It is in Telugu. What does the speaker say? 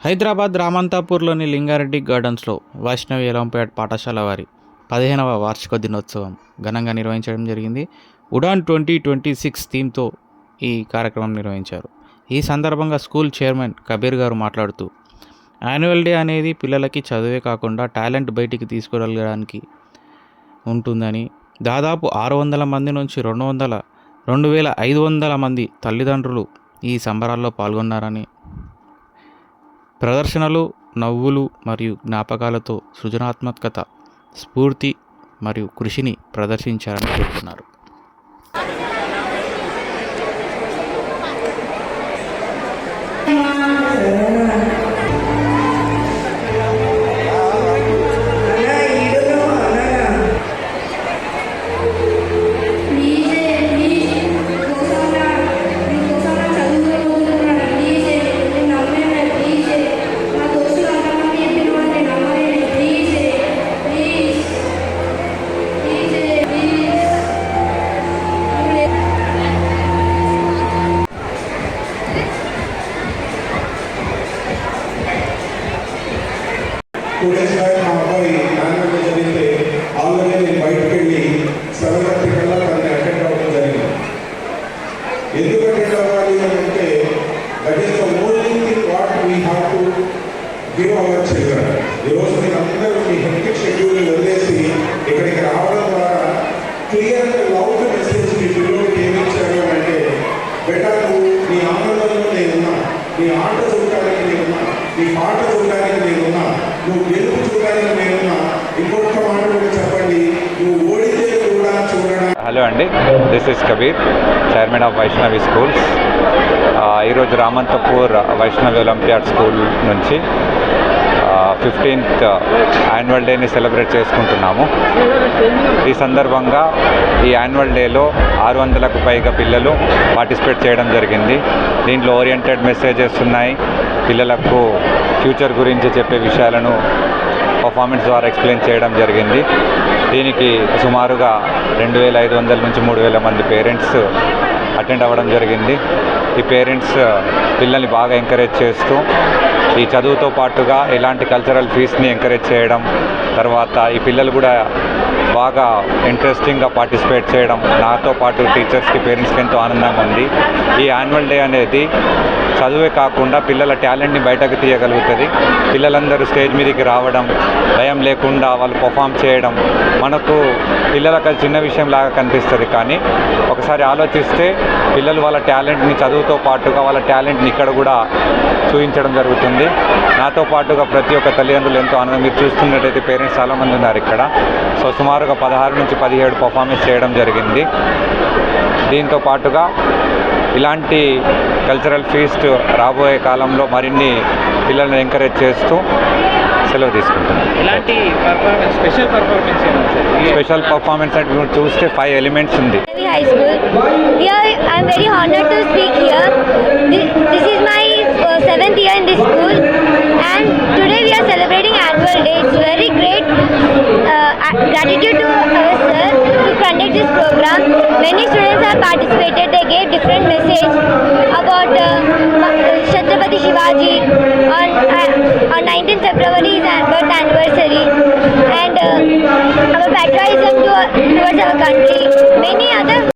హైదరాబాద్ రామంతాపూర్లోని లింగారెడ్డి గార్డెన్స్లో వైష్ణవి ఎలంపేట్ పాఠశాల వారి పదిహేనవ వార్షిక దినోత్సవం ఘనంగా నిర్వహించడం జరిగింది. ఉడాన్ ట్వంటీ ట్వంటీ సిక్స్ థీమ్తో ఈ కార్యక్రమం నిర్వహించారు. ఈ సందర్భంగా స్కూల్ చైర్మన్ కబీర్ గారు మాట్లాడుతూ యాన్యువల్ డే అనేది పిల్లలకి చదువే కాకుండా టాలెంట్ బయటికి తీసుకువెళ్ళడానికి ఉంటుందని దాదాపు ఆరు వందల మంది నుంచి రెండు వందల రెండు వేల ఐదు వందల మంది తల్లిదండ్రులు ఈ సంబరాల్లో పాల్గొన్నారని ప్రదర్శనలు నవ్వులు మరియు జ్ఞాపకాలతో సృజనాత్మకత స్ఫూర్తి మరియు కృషిని ప్రదర్శించారని చెబుతున్నారు Yeah. టూ డేస్ బ్యాక్ మా అబ్బాయి యాన్యువల్ డే జరిగితే ఆల్రెడీ నేను బయటకు వెళ్ళి సెవెన్ థర్టీ కల్లా అటెండ్ అవ్వడం జరిగింది. ఎందుకు అటెండ్ అవ్వాలి అని అంటే that is the only thing what we have to give our children ఈరోజు మీరు అందరూ మీ హెక్టిక్ షెడ్యూల్ వదిలేసి ఇక్కడికి రావడం ద్వారా క్లియర్ లౌడ్ మెసేజ్ మీ పిల్లలకి ఏమి ఇచ్చారు అంటే బెటర్ నీ ఆనందంలో నేనున్నా నీ ఆట చూడటానికి నేనున్నా నీ పాట నువ్వు గెలుపు చూడాలని నేనున్నా ఇంకొక మాట కూడా చెప్పండి నువ్వు ఓడితే కూడా చూడడానికి హలో అండి this is Kabir chairman of Vaishnavi schools ఈరోజు రామంతపూర్ వైష్ణవి ఒలింపియాడ్ స్కూల్ నుంచి ఫిఫ్టీన్త్ యాన్యువల్ డేని సెలబ్రేట్ చేసుకుంటున్నాము. ఈ సందర్భంగా ఈ యాన్యువల్ డేలో ఆరు వందలకు పైగా పిల్లలు పార్టిసిపేట్ చేయడం జరిగింది. దీంట్లో ఓరియంటెడ్ మెసేజెస్ ఉన్నాయి. పిల్లలకు ఫ్యూచర్ గురించి చెప్పే విషయాలను పర్ఫార్మెన్స్ ద్వారా ఎక్స్ప్లెయిన్ చేయడం జరిగింది. దీనికి సుమారుగా రెండు వేల ఐదు వందల నుంచి మూడు వేల మంది పేరెంట్స్ అటెండ్ అవ్వడం జరిగింది. ఈ పేరెంట్స్ పిల్లల్ని బాగా ఎంకరేజ్ చేస్తూ ఈ చదువుతో పాటుగా ఇలాంటి కల్చరల్ ఫీస్ని ఎంకరేజ్ చేయడం తర్వాత ఈ పిల్లలు కూడా బాగా ఇంట్రెస్టింగ్గా పార్టిసిపేట్ చేయడం నాతో పాటు టీచర్స్కి పేరెంట్స్కి ఎంతో ఆనందంగా ఉంది. ఈ యాన్యువల్ డే అనేది చదువే కాకుండా పిల్లల టాలెంట్ని బయటకు తీయగలుగుతుంది. పిల్లలందరూ స్టేజ్ మీదకి రావడం భయం లేకుండా వాళ్ళు పర్ఫామ్ చేయడం మనకు పిల్లలకు చిన్న విషయం లాగా కనిపిస్తుంది. కానీ ఒకసారి ఆలోచిస్తే పిల్లలు వాళ్ళ టాలెంట్ని చదువుతో పాటుగా వాళ్ళ టాలెంట్ని ఇక్కడ కూడా చూపించడం జరుగుతుంది. నాతో పాటుగా ప్రతి ఒక్క తల్లిదండ్రులు ఎంతో ఆనందం మీరు చూస్తున్నట్టయితే పేరెంట్స్ చాలామంది ఉన్నారు ఇక్కడ. సో సుమారు సుమారుగా పదహారు నుంచి పదిహేడు పర్ఫార్మెన్స్ చేయడం జరిగింది. దీంతో పాటుగా ఇలాంటి కల్చరల్ ఫీస్ట్ రాబోయే కాలంలో మరిన్ని పిల్లల్ని ఎంకరేజ్ చేస్తూ సెలవు తీసుకుంటున్నాను ఇలాంటి performance special performance special performance అంటే మీరు చూస్తే ఫైవ్ ఎలిమెంట్స్ ఉంది. School. Here, I am very participated. They gave different message about uh, Shivaji on uh, on 19th February is our birth anniversary, and uh, our patriotism towards our country.